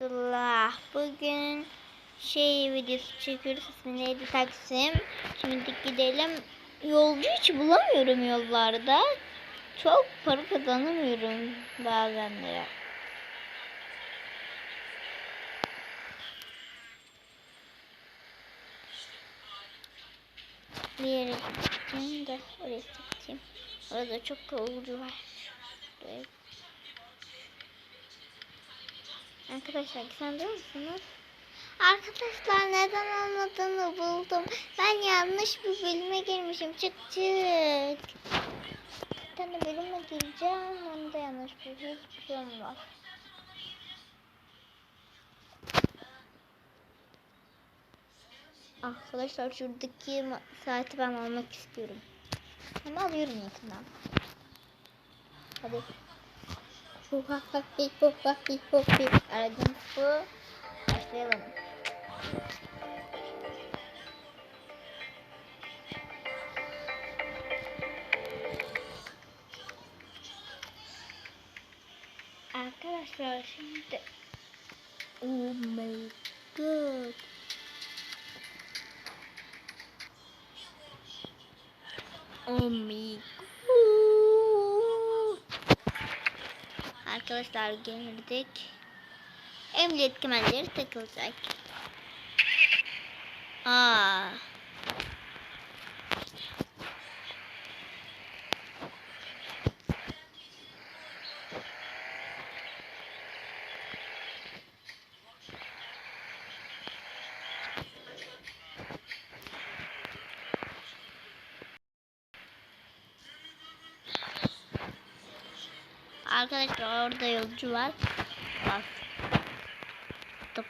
Allah bugün şey videosu çekiyoruz. İsmi neydi? Taksim. Şimdi gidelim. Yolcu hiç bulamıyorum yollarda. Çok para kazanamıyorum bazenleri bir yere gideceğim de oraya gideceğim orada çok yolcu var Arkadaşlar sanıyor musunuz? Arkadaşlar neden olmadığını buldum. Ben yanlış bir bölüme girmişim. Çık çık. Bir tane bölüme gireceğim. Onu da yanlış bir şey olmaz. Arkadaşlar şuradaki saati ben almak istiyorum. Ama alıyorum yakından. Hadi. Aradığımız bu. Başlayalım. Arkadaşlar şimdi Oh my god. Oh my god. Arkadaşlar girdik. Emniyet kemerleri takılacak. Aa. Arkadaşlar orada yolcu var. Bak. Tıp.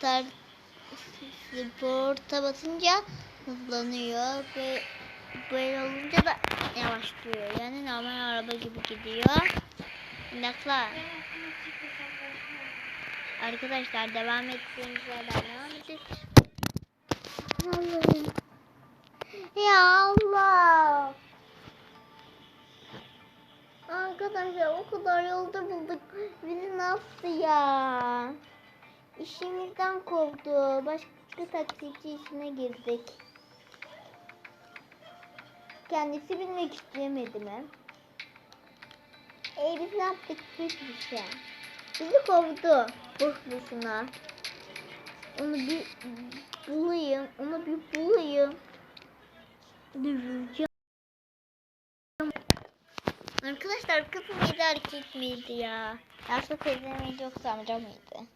Tar sporta basınca hızlanıyor ve böyle olunca da yavaşlıyor. Yani normal araba gibi gidiyor. Dakika. Arkadaşlar devam ettiğimizde devam edeceğiz. Allah'ım. Ya Arkadaşlar o kadar yolda bulduk. Bizi yaptı ya? İşimizden kovdu. Başka taksici işine girdik. Kendisi bilmek istemedi mi? E biz ne yaptık? Hiçbir şey. Bizi kovdu. Boş. Onu bir bulayım. Onu bir bulayım. Döveceğim. Arkadaşlar kız mıydı erkek miydi ya? Yaşlı teyze miydi yoksa amca mıydı?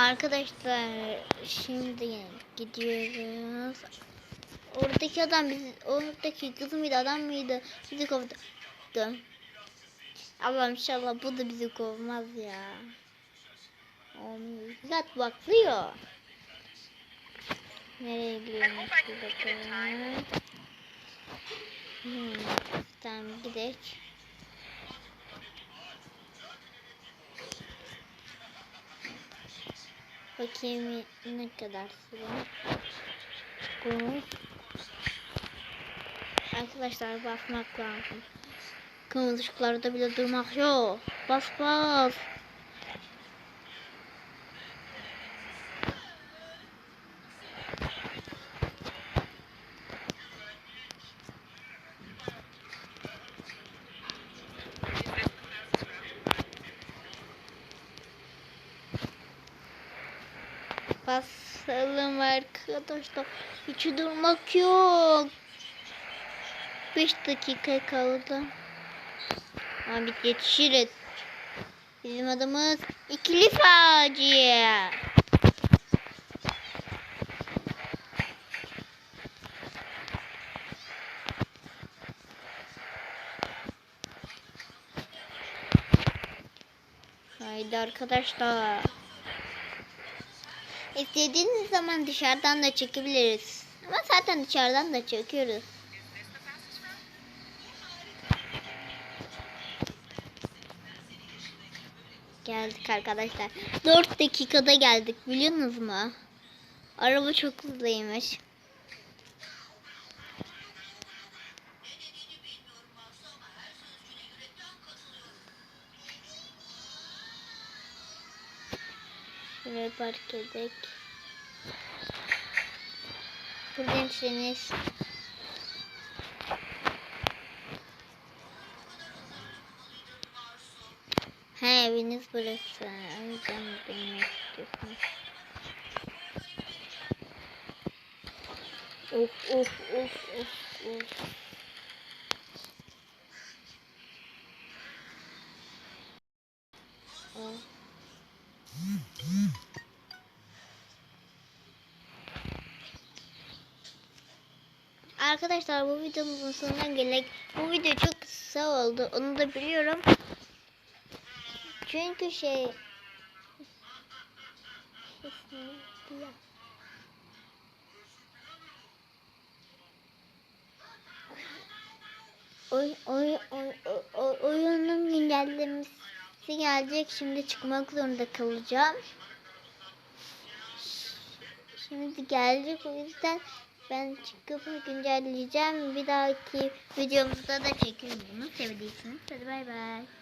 Arkadaşlar şimdi gidiyoruz. Oradaki adam bizi, oradaki kız mıydı adam mıydı? Bizi kovdu. Allah'ım inşallah bu da bizi kovmaz ya. Zat baklıyor. Nereye gidiyormuş bir bakalım. Hmm, tamam gidelim. Bakayım ne kadar süre. Bu. Arkadaşlar basmak lazım. Kırmızı ışıklarda bile durmak yok. Bas bas. Basalım arkadaşlar. Hiç durmak yok. 5 dakika kaldı. Abi yetişiriz. Bizim adımız ikili facia. Haydi arkadaşlar. İstediğiniz zaman dışarıdan da çekebiliriz. Ama zaten dışarıdan da çekiyoruz. Geldik arkadaşlar. 4 dakikada geldik biliyorsunuz mu? Araba çok hızlıymış. Şuraya park edek. Buradaymışsınız. He eviniz burası. O yüzden bilmek of of of of. Of. Arkadaşlar bu videomuzun sonuna geldik. Bu video çok kısa oldu. Onu da biliyorum. Çünkü şey Oy, oy, oy, oy, oy, oyunun güncellemesi gelecek. Şimdi çıkmak zorunda kalacağım. Şimdi gelecek o yüzden ben çıkıp güncelleyeceğim. Bir dahaki videomuzda da çekerim bunu sevdiyseniz. Hadi bay bay.